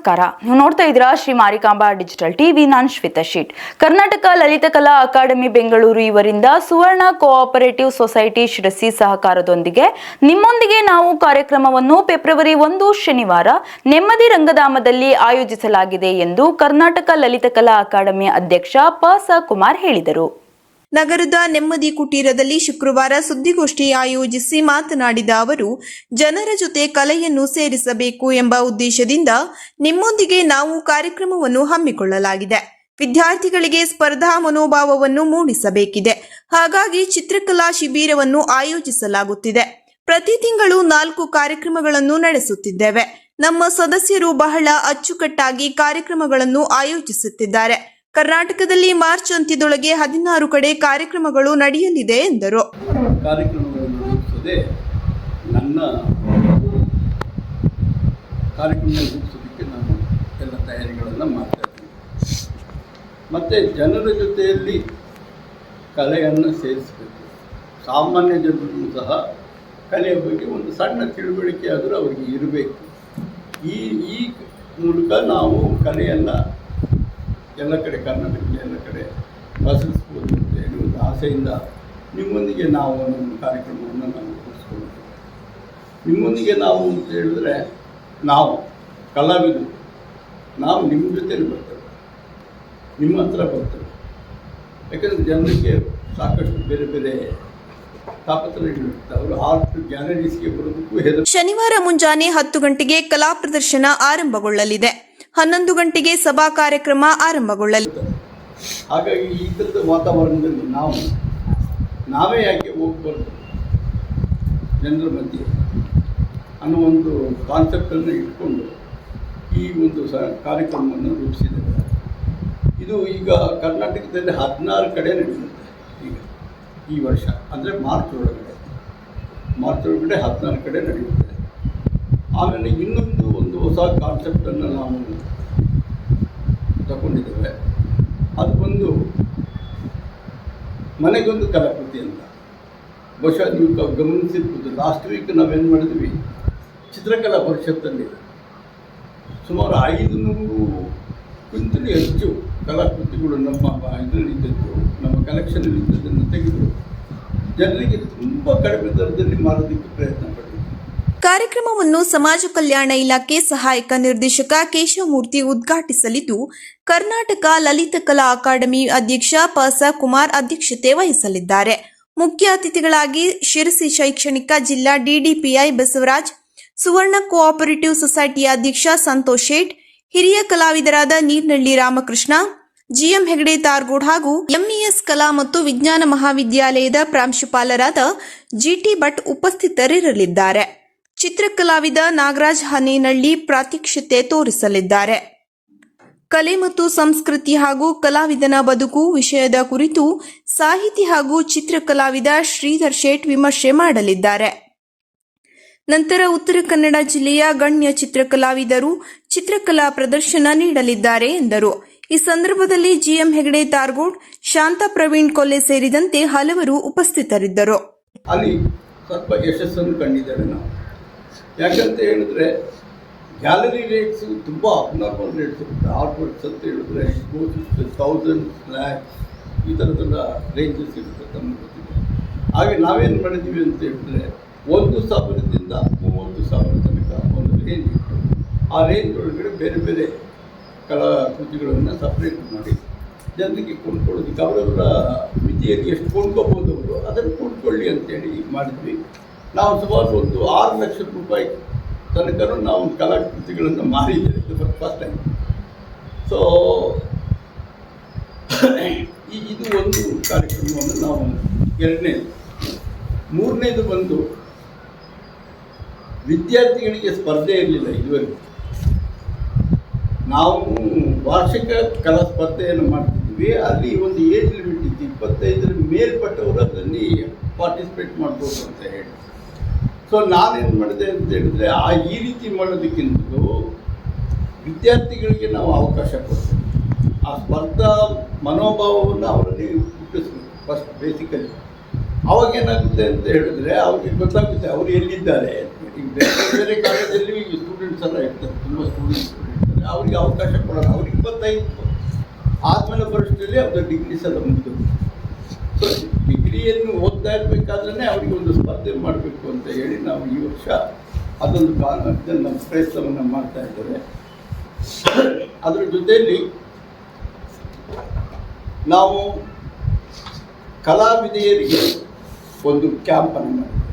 ನಮಸ್ಕಾರ. ನೀವು ನೋಡ್ತಾ ಇದ್ದೀರಾ ಶ್ರೀ ಮಾರಿಕಾಂಬಾ ಡಿಜಿಟಲ್ ಟಿವಿ. ನಾನು ಶ್ವೇತಾ ಶೀಟ್. ಕರ್ನಾಟಕ ಲಲಿತಕಲಾ ಅಕಾಡೆಮಿ ಬೆಂಗಳೂರು ಇವರಿಂದ ಸುವರ್ಣ ಕೋಆಪರೇಟಿವ್ ಸೊಸೈಟಿ ಶಿರಸಿ ಸಹಕಾರದೊಂದಿಗೆ ನಿಮ್ಮೊಂದಿಗೆ ನಾವು ಕಾರ್ಯಕ್ರಮವನ್ನು ಫೆಬ್ರವರಿ ಒಂದು, ಶನಿವಾರ ನೆಮ್ಮದಿ ರಂಗಧಾಮದಲ್ಲಿ ಆಯೋಜಿಸಲಾಗಿದೆ ಎಂದು ಕರ್ನಾಟಕ ಲಲಿತಕಲಾ ಅಕಾಡೆಮಿ ಅಧ್ಯಕ್ಷ ಪ ಸ ಕುಮಾರ್ ಹೇಳಿದರು. ನಗರದ ನೆಮ್ಮದಿ ಕುಟೀರದಲ್ಲಿ ಶುಕ್ರವಾರ ಸುದ್ದಿಗೋಷ್ಠಿ ಆಯೋಜಿಸಿ ಮಾತನಾಡಿದ ಅವರು, ಜನರ ಜೊತೆ ಕಲೆಯನ್ನು ಸೇರಿಸಬೇಕು ಎಂಬ ಉದ್ದೇಶದಿಂದ ನಿಮ್ಮೊಂದಿಗೆ ನಾವು ಕಾರ್ಯಕ್ರಮವನ್ನು ಹಮ್ಮಿಕೊಳ್ಳಲಾಗಿದೆ. ವಿದ್ಯಾರ್ಥಿಗಳಿಗೆ ಸ್ಪರ್ಧಾ ಮನೋಭಾವವನ್ನು ಮೂಡಿಸಬೇಕಿದೆ. ಹಾಗಾಗಿ ಚಿತ್ರಕಲಾ ಶಿಬಿರವನ್ನು ಆಯೋಜಿಸಲಾಗುತ್ತಿದೆ. ಪ್ರತಿ ತಿಂಗಳು ನಾಲ್ಕು ಕಾರ್ಯಕ್ರಮಗಳನ್ನು ನಡೆಸುತ್ತಿದ್ದೇವೆ. ನಮ್ಮ ಸದಸ್ಯರು ಬಹಳ ಅಚ್ಚುಕಟ್ಟಾಗಿ ಕಾರ್ಯಕ್ರಮಗಳನ್ನು ಆಯೋಜಿಸುತ್ತಿದ್ದಾರೆ. ಕರ್ನಾಟಕದಲ್ಲಿ ಮಾರ್ಚ್ ಅಂತ್ಯದೊಳಗೆ ಹದಿನಾರು ಕಡೆ ಕಾರ್ಯಕ್ರಮಗಳು ನಡೆಯಲಿದೆ ಎಂದರು. ಕಾರ್ಯಕ್ರಮಗಳನ್ನು ನನ್ನ ಕಾರ್ಯಕ್ರಮ ರೂಪಿಸೋದಕ್ಕೆ ನಾನು ಎಲ್ಲ ತಯಾರಿಗಳನ್ನು ಮಾಡ್ತಾ ಇದ್ದೀನಿ. ಮತ್ತು ಜನರ ಜೊತೆಯಲ್ಲಿ ಕಲೆಯನ್ನು ಸೇರಿಸಬೇಕು. ಸಾಮಾನ್ಯ ಜನರು ಸಹ ಕಲೆಯ ಬಗ್ಗೆ ಒಂದು ಸಣ್ಣ ತಿಳುವಳಿಕೆ ಆದರೂ ಅವರಿಗೆ ಇರಬೇಕು. ಈ ಈ ಮೂಲಕ ನಾವು ಕಲೆಯನ್ನು ಎಲ್ಲ ಕಡೆ ಕರ್ನಾಟಕದ ಎಲ್ಲ ಕಡೆ ಪ್ರಸರಿಸ್ಬೋದು ಅಂತ ಒಂದು ಆಸೆಯಿಂದ ನಿಮ್ಮೊಂದಿಗೆ ನಾವು ನಮ್ಮ ಕಾರ್ಯಕ್ರಮವನ್ನು ನಾವು ರೂಪಿಸ್ಕೊಂಡಿದ್ದೀವಿ ನಿಮ್ಮೊಂದಿಗೆ ನಾವು ಅಂತ ಹೇಳಿದ್ರೆ ನಾವು ಕಲಾವಿದರು, ನಾವು ನಿಮ್ಮ ಜೊತೆಲಿ ಬರ್ತೇವೆ, ನಿಮ್ಮ ಹತ್ರ ಬರ್ತೇವೆ. ಯಾಕಂದರೆ ಜನರಿಗೆ ಸಾಕಷ್ಟು ಬೇರೆ ಬೇರೆ ಶನಿವಾರ ಮುಂಜಾನೆ ಹತ್ತು ಗಂಟೆಗೆ ಕಲಾ ಪ್ರದರ್ಶನ ಆರಂಭಗೊಳ್ಳಲಿದೆ. ಹನ್ನೊಂದು ಗಂಟೆಗೆ ಸಭಾ ಕಾರ್ಯಕ್ರಮ ಆರಂಭಗೊಳ್ಳಲಿದೆ ಹಾಗಾಗಿ ಈ ವಾತಾವರಣದಲ್ಲಿ ನಾವು, ನಾವೇ ಯಾಕೆ ಹೋಗ್ಬಾರ್ದು ಜನರ ಮಧ್ಯೆ ಅನ್ನೋ ಒಂದು ಕಾನ್ಸೆಪ್ಟನ್ನು ಇಟ್ಕೊಂಡು ಈ ಒಂದು ಸ ಕಾರ್ಯಕ್ರಮವನ್ನು ರೂಪಿಸಿದ್ದೇವೆ. ಇದು ಈಗ ಕರ್ನಾಟಕದಲ್ಲಿ ಹದಿನಾರು ಕಡೆ ನಡೆಯುತ್ತೆ ಈಗ ಈ ವರ್ಷ. ಅಂದರೆ ಮಾರ್ಚ್ ಒಳಗಡೆ ಮಾರ್ಚ್ ಒಳಗಡೆ ಹದಿನಾರು ಕಡೆ ನಡೆಯುತ್ತೆ. ಆಮೇಲೆ ಇನ್ನೊಂದು ಹೊಸ ಕಾನ್ಸೆಪ್ಟನ್ನು ನಾವು ತಗೊಂಡಿದ್ದೇವೆ. ಅದು ಬಂದು ಮನೆಗೊಂದು ಕಲಾಕೃತಿ ಅಂತ. ಬಹುಶಃ ನೀವು ಗಮನಿಸಿರ್ಬೋದು. ಲಾಸ್ಟ್ ವೀಕ್ ನಾವೇನು ಮಾಡಿದ್ವಿ? ಚಿತ್ರಕಲಾ ಪರಿಷತ್ತಲ್ಲಿ ಸುಮಾರು ಐದು ನೂರು ಕ್ವಿಂಟಲ್ ಹೆಚ್ಚು ಕಲಾಕೃತಿಗಳು ನಮ್ಮ ಇದರಲ್ಲಿ ಇದ್ದದ್ದು, ನಮ್ಮ ಕಲೆಕ್ಷನಲ್ಲಿ ಇದ್ದದ್ದನ್ನು ತೆಗೆದು ಜನರಿಗೆ ತುಂಬ ಕಡಿಮೆ ದರದಲ್ಲಿ ಮಾರೋದಕ್ಕೆ ಪ್ರಯತ್ನ ಪಟ್ಟಿದ್ವಿ ಕಾರ್ಯಕ್ರಮವನ್ನು ಸಮಾಜ ಕಲ್ಯಾಣ ಇಲಾಖೆ ಸಹಾಯಕ ನಿರ್ದೇಶಕ ಕೇಶವಮೂರ್ತಿ ಉದ್ಘಾಟಿಸಲಿದ್ದು, ಕರ್ನಾಟಕ ಲಲಿತ ಕಲಾ ಅಕಾಡೆಮಿ ಅಧ್ಯಕ್ಷ ಪಸ ಕುಮಾರ್ ಅಧ್ಯಕ್ಷತೆ ವಹಿಸಲಿದ್ದಾರೆ. ಮುಖ್ಯ ಅತಿಥಿಗಳಾಗಿ ಶಿರಸಿ ಶೈಕ್ಷಣಿಕ ಜಿಲ್ಲಾ ಡಿಡಿಪಿಐ ಬಸವರಾಜ್, ಸುವರ್ಣ ಕೋಆಪರೇಟಿವ್ ಸೊಸೈಟಿಯ ಅಧ್ಯಕ್ಷ ಸಂತೋಷ್ ಶೇಟ್, ಹಿರಿಯ ಕಲಾವಿದರಾದ ನೀರ್ನಳ್ಳಿ ರಾಮಕೃಷ್ಣ, ಜಿಎಂ ಹೆಗಡೆ ತಾರ್ಗೋಡ್ ಹಾಗೂ ಎಂಇಎಸ್ ಕಲಾ ಮತ್ತು ವಿಜ್ಞಾನ ಮಹಾವಿದ್ಯಾಲಯದ ಪ್ರಾಂಶುಪಾಲರಾದ ಜಿಟಿ ಭಟ್ ಉಪಸ್ಥಿತರಿರಲಿದ್ದಾರೆ. ಚಿತ್ರಕಲಾವಿದ ನಾಗರಾಜ್ ಹನೇನಳ್ಳಿ ಪ್ರಾತ್ಯಕ್ಷತೆ ತೋರಿಸಲಿದ್ದಾರೆ. ಕಲೆ ಮತ್ತು ಸಂಸ್ಕೃತಿ ಹಾಗೂ ಕಲಾವಿದನ ಬದುಕು ವಿಷಯದ ಕುರಿತು ಸಾಹಿತಿ ಹಾಗೂ ಚಿತ್ರಕಲಾವಿದ ಶ್ರೀಧರ್ ಶೇಟ್ ವಿಮರ್ಶೆ ಮಾಡಲಿದ್ದಾರೆ. ನಂತರ ಉತ್ತರ ಕನ್ನಡ ಜಿಲ್ಲೆಯ ಗಣ್ಯ ಚಿತ್ರಕಲಾವಿದರು ಚಿತ್ರಕಲಾ ಪ್ರದರ್ಶನ ನೀಡಲಿದ್ದಾರೆ ಎಂದರು. ಈ ಸಂದರ್ಭದಲ್ಲಿ ಜಿಎಂ ಹೆಗಡೆ ತಾರ್ಗೋಡ್, ಶಾಂತಾ ಪ್ರವೀಣ್ ಕೊಲ್ಲೆ ಸೇರಿದಂತೆ ಹಲವರು ಉಪಸ್ಥಿತರಿದ್ದರು. ಅಲ್ಲಿ ಸ್ವಲ್ಪ ಯಶಸ್ಸನ್ನು ಕಂಡಿದ್ದೇವೆ ನಾವು. ಯಾಕಂತ ಹೇಳಿದ್ರೆ ಗ್ಯಾಲರಿ ರೇಟ್ಸು ತುಂಬ ಅಬ್ನಾರ್ಮಲ್ ರೇಟ್ಸ್ ಇರುತ್ತೆ ಆರ್ಟ್ವರ್ಕ್ಸ್ ಅಂತ ಹೇಳಿದ್ರೆ ತೌಸಂಡ್ ಲ್ಯಾಕ್ಸ್ ಈ ಥರದೆಲ್ಲ ರೇಂಜಸ್ ಇರುತ್ತೆ ನಮ್ಮ ಗೊತ್ತಿದೆ. ಹಾಗೆ ನಾವೇನು ಮಾಡಿದ್ದೀವಿ ಅಂತ ಹೇಳಿದ್ರೆ ಒಂದು ಸಾವಿರದಿಂದ ಮೂವತ್ತು ಸಾವಿರ ತನಕ ಒಂದು ರೇಂಜ್ ಇತ್ತು. ಆ ರೇಂಜ್ ಒಳಗಡೆ ಬೇರೆ ಬೇರೆ ಕಲಾಕೃತಿಗಳನ್ನು ಸಪ್ರೇಟ್ ಮಾಡಿ ಜನರಿಗೆ ಕೊಂಡ್ಕೊಳ್ಳೋದಕ್ಕೆ ಅವರವರ ಮಿತಿಯಲ್ಲಿ ಎಷ್ಟು ಕೊಂಡ್ಕೋಬೋದು ಅವರು ಅದನ್ನು ಕೊಂಡ್ಕೊಳ್ಳಿ ಅಂತೇಳಿ ಮಾಡಿದ್ವಿ. ನಾವು ಸುಮಾರು ಒಂದು ಆರು ಲಕ್ಷ ರೂಪಾಯಿ ತನಕ ನಾವು ಕಲಾಕೃತಿಗಳನ್ನು ಮಾರಿದ್ದೇವೆ ಫಸ್ಟ್ ಟೈಮ್ ಸೊ ಇದು ಒಂದು ಕಾರ್ಯಕ್ರಮವನ್ನು ನಾವು ಎರಡನೇದು ಮೂರನೇದು ಬಂದು ವಿದ್ಯಾರ್ಥಿಗಳಿಗೆ ಸ್ಪರ್ಧೆ ಇರಲಿಲ್ಲ ಇದುವರೆಗೂ. ನಾವು ವಾರ್ಷಿಕ ಕಲಾ ಸ್ಪರ್ಧೆಯನ್ನು ಮಾಡ್ತಿದ್ವಿ. ಅಲ್ಲಿ ಒಂದು ಏಜ್ ಲಿಮಿಟ್ ಇತ್ತು. ಇಪ್ಪತ್ತೈದರ ಮೇಲ್ಪಟ್ಟವರು ಅದರಲ್ಲಿ ಪಾರ್ಟಿಸಿಪೇಟ್ ಮಾಡ್ಬೋದು ಅಂತ ಹೇಳಿ. ಸೊ ನಾನೇನು ಮಾಡಿದೆ ಅಂತ ಹೇಳಿದ್ರೆ, ಆ ಈ ರೀತಿ ಮಾಡೋದಕ್ಕಿಂತಲೂ ವಿದ್ಯಾರ್ಥಿಗಳಿಗೆ ನಾವು ಅವಕಾಶ ಕೊಡ್ತೇವೆ. ಆ ಸ್ಪರ್ಧಾ ಮನೋಭಾವವನ್ನು ಅವರಲ್ಲಿ ಹುಟ್ಟಿಸ್ಬೇಕು ಫಸ್ಟ್ ಬೇಸಿಕಲಿ ಅವಾಗ ಏನಾಗುತ್ತೆ ಅಂತ ಹೇಳಿದ್ರೆ, ಅವ್ರಿಗೆ ಗೊತ್ತಾಗುತ್ತೆ ಅವರು ಎಲ್ಲಿದ್ದಾರೆ. ಈಗ ಬೇರೆ ಬೇರೆ ಕಾಲೇಜಲ್ಲಿ ಸ್ಟೂಡೆಂಟ್ಸ್ ಎಲ್ಲ ಇರ್ತಾರೆ, ತುಂಬ ಸ್ಟೂಡೆಂಟ್ಸ್ ಇರ್ತಾರೆ. ಅವರಿಗೆ ಅವಕಾಶ ಕೊಡೋಣ, ಅವ್ರಿಗೆ ಇಪ್ಪತ್ತೈದು ಆದಮೇಲೆ ವರ್ಷದಲ್ಲಿ ಅವ್ರ ಡಿಗ್ರೀಸ್ ಎಲ್ಲ ಮುಗಿದು ಡಿಗ್ರಿಯನ್ನು ಓದ್ತಾ ಇರಬೇಕಾದ್ರೆ ಅವರಿಗೆ ಒಂದು ಸ್ಪರ್ಧೆ ಮಾಡಬೇಕು ಅಂತ ಹೇಳಿ ನಾವು ಈ ವರ್ಷ ಅದೊಂದು ಕಾರಣ, ಇದನ್ನು ನಮ್ಮ ಪ್ರಯತ್ನವನ್ನು ಮಾಡ್ತಾ ಇದ್ದೇವೆ. ಅದರ ಜೊತೆಯಲ್ಲಿ ನಾವು ಕಲಾವಿದೆಯರಿಗೆ ಒಂದು ಕ್ಯಾಂಪನ್ನು ಮಾಡಿದ್ದೇವೆ.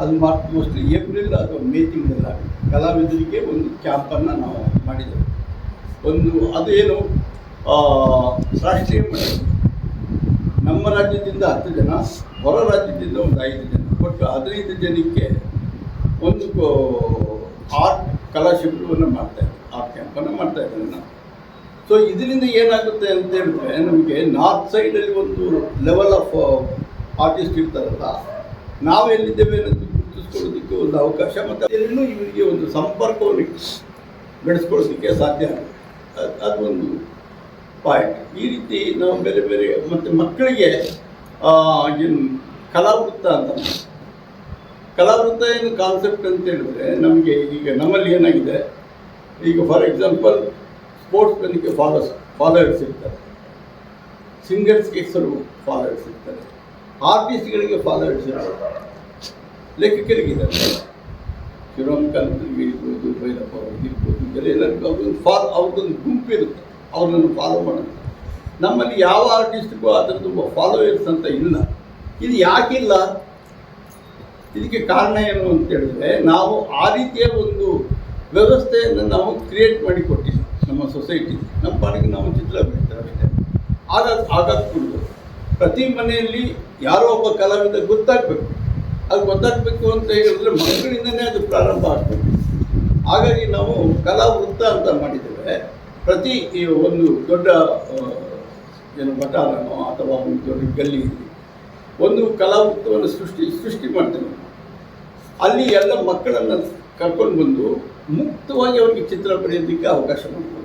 ಅದು ಮೋಸ್ಟ್ಲಿ ಏಪ್ರಿಲ್ ಅಥವಾ ಮೇ ತಿಂಗಳಲ್ಲಿ ಕಲಾವಿದರಿಗೆ ಒಂದು ಕ್ಯಾಂಪನ್ನು ನಾವು ಮಾಡಿದ್ದೇವೆ. ಒಂದು, ಅದೇನು ರಾಷ್ಟ್ರೀಯ ಮಟ್ಟದಲ್ಲಿ ನಮ್ಮ ರಾಜ್ಯದಿಂದ ಹತ್ತು ಜನ, ಹೊರ ರಾಜ್ಯದಿಂದ ಒಂದು ಐದು ಜನ. ಒಟ್ಟು ಹದಿನೈದು ಜನಕ್ಕೆ ಒಂದು ಆರ್ಟ್ ಕಲಾ ಶಿಬಿರವನ್ನು ಮಾಡ್ತಾ ಇದ್ದೀವಿ ಆರ್ಟ್ ಕ್ಯಾಂಪನ್ನು ಮಾಡ್ತಾ ನಾನು ಸೊ ಇದರಿಂದ ಏನಾಗುತ್ತೆ ಅಂತ ಹೇಳಿದ್ರೆ, ನಮಗೆ ನಾರ್ತ್ ಸೈಡಲ್ಲಿ ಒಂದು ಲೆವೆಲ್ ಆಫ್ ಆರ್ಟಿಸ್ಟ್ ಇರ್ತಾರಲ್ಲ ನಾವು ಎಲ್ಲಿದ್ದೇವೆ ಅನ್ನೋದು ಗುರುತಿಸ್ಕೊಳ್ಳೋದಕ್ಕೆ ಒಂದು ಅವಕಾಶ ಮತ್ತು ಅದರಲ್ಲೂ ಇವರಿಗೆ ಒಂದು ಸಂಪರ್ಕವನ್ನು ಬೆಳೆಸ್ಕೊಳ್ಳೋದಕ್ಕೆ ಸಾಧ್ಯ ಆಗುತ್ತೆ. ಅದ್- ಅದು ಒಂದು ಪಾಯಿಂಟ್ ಈ ರೀತಿ ನಾವು ಬೇರೆ ಬೇರೆ ಮತ್ತು ಮಕ್ಕಳಿಗೆ ಏನು ಕಲಾವೃತ್ತ ಅಂತ ಕಲಾವೃತ್ತ ಏನು ಕಾನ್ಸೆಪ್ಟ್ ಅಂತ ಹೇಳಿದ್ರೆ ನಮಗೆ ಈಗ ನಮ್ಮಲ್ಲಿ ಏನಾಗಿದೆ? ಈಗ ಫಾರ್ ಎಕ್ಸಾಂಪಲ್ ಸ್ಪೋರ್ಟ್ಸ್ ಮೆನ್ಗೆ ಫಾಲೋಸ್ ಫಾಲೋವರ್ಸ್ ಇರ್ತಾರೆ ಸಿಂಗರ್ಸ್ಗೆ ಹೆಸರು ಫಾಲೋವರ್ಸ್ ಇರ್ತಾರೆ ಆರ್ಟಿಸ್ಟ್ಗಳಿಗೆ ಫಾಲೋವರ್ಸ್ ಇರ್ತಾರೆ ಲೇಖಕರಿಗಿದ್ದಾರೆ ಶಿವರಾಮಕಾಂತರಿಗೆ ಇರ್ಬೋದು ಭೈರಪ್ಪ ಅವ್ರಿಗೆ ಇರ್ಬೋದು ಎಲ್ಲರಿಗೂ ಅವ್ರದ್ದೊಂದು ಫಾಲ್ ಅವ್ರದ್ದೊಂದು ಗುಂಪು ಇರುತ್ತೆ. ಅವ್ರನ್ನ ಫಾಲೋ ಮಾಡೋದು. ನಮ್ಮಲ್ಲಿ ಯಾವ ಆರ್ಟಿಸ್ಟ್ಗೂ ಅದರದ್ದು ಫಾಲೋವರ್ಸ್ ಅಂತ ಇಲ್ಲ. ಇದು ಯಾಕಿಲ್ಲ? ಇದಕ್ಕೆ ಕಾರಣ ಏನು ಅಂತ ಹೇಳಿದ್ರೆ, ನಾವು ಆ ರೀತಿಯ ಒಂದು ವ್ಯವಸ್ಥೆಯನ್ನು ನಾವು ಕ್ರಿಯೇಟ್ ಮಾಡಿ ನಮ್ಮ ಸೊಸೈಟಿ ನಮ್ಮ ಪಾಡಿಗೆ ನಾವು ಚಿತ್ರ ಬಿಡ್ತಾರೆ ಆಗ ಪ್ರತಿ ಮನೆಯಲ್ಲಿ ಯಾರೋ ಒಬ್ಬ ಕಲಾವಿದ ಗೊತ್ತಾಗಬೇಕು. ಅದು ಗೊತ್ತಾಗಬೇಕು ಅಂತ ಹೇಳಿದ್ರೆ ಮಕ್ಕಳಿಂದನೇ ಅದು ಪ್ರಾರಂಭ ಆಗಬೇಕು ಹಾಗಾಗಿ ನಾವು ಕಲಾ ವೃತ್ತ ಅಂತ ಮಾಡಿದ್ದೇವೆ. ಪ್ರತಿ ಒಂದು ದೊಡ್ಡ ಏನು ಮಠಾರನೋ ಅಥವಾ ಒಂದು ದೊಡ್ಡ ಗಲ್ಲಿ ಒಂದು ಕಲಾವೃತ್ತವನ್ನು ಸೃಷ್ಟಿ ಸೃಷ್ಟಿ ಮಾಡ್ತೇವೆ ಅಲ್ಲಿ ಎಲ್ಲ ಮಕ್ಕಳನ್ನು ಕರ್ಕೊಂಡು ಬಂದು ಮುಕ್ತವಾಗಿ ಅವರಿಗೆ ಚಿತ್ರ ಬರೆಯೋದಕ್ಕೆ ಅವಕಾಶ ಮಾಡ್ತೀವಿ